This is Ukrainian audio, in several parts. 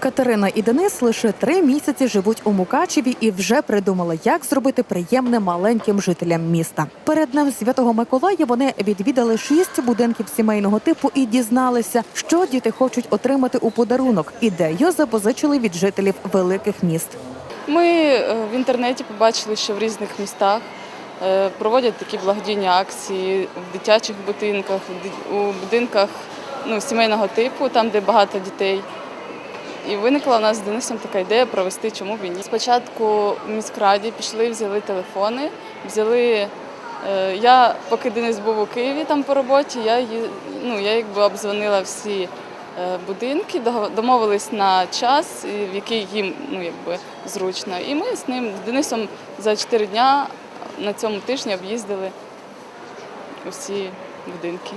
Катерина і Денис лише три місяці живуть у Мукачеві і вже придумали, як зробити приємне маленьким жителям міста. Перед днем святого Миколая вони відвідали шість будинків сімейного типу і дізналися, що діти хочуть отримати у подарунок. Ідею запозичили від жителів великих міст. Ми е, в інтернеті побачили, що в різних містах е, проводять такі благодійні акції в дитячих будинках, у будинках ну, сімейного типу, там, де багато дітей. І виникла у нас з Денисом така ідея провести чому ні. Спочатку в міськраді пішли, взяли телефони, взяли. е, Я, поки Денис був у Києві там по роботі, я, ну, я якби обдзвонила всі е, будинки, домовились на час, в який їм ну, якби, зручно. І ми з ним, з Денисом, за 4 дня на цьому тижні об'їздили усі будинки.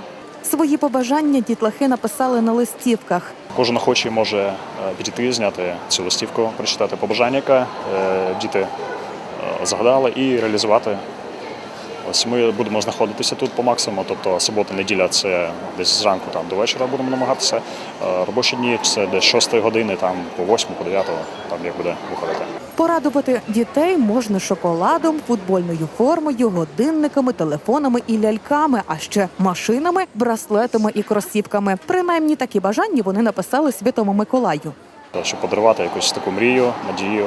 Свої побажання дітлахи написали на листівках. Кожен охочий може е, підійти, зняти цю листівку, прочитати побажання, яке е, діти е, загадали, і реалізувати. Ось ми будемо знаходитися тут по максимуму, тобто субота, неділя це десь зранку там до вечора будемо намагатися. Е, Робочі дні це десь 6 години, там по 8, по 9, там як буде виходити. Порадувати дітей можна шоколадом, футбольною формою, годинниками, телефонами і ляльками, а ще машинами, браслетами і кросівками. Принаймні такі бажання вони написали Святому Миколаю. Щоб подарувати якусь таку мрію, надію.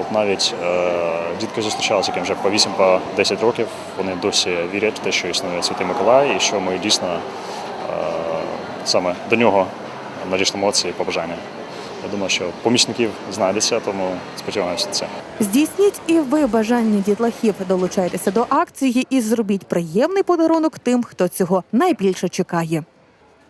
От навіть е, дітки зустрічалися, яким вже по 8 по 10 років. Вони досі вірять в те, що існує Святий Миколай, і що ми дійсно е, саме до нього надішлемо ці побажання. Я думаю, що помічників знайдеться, тому сподіваємося на це. Здійсніть і ви бажання дітлахів. Долучайтеся до акції і зробіть приємний подарунок тим, хто цього найбільше чекає.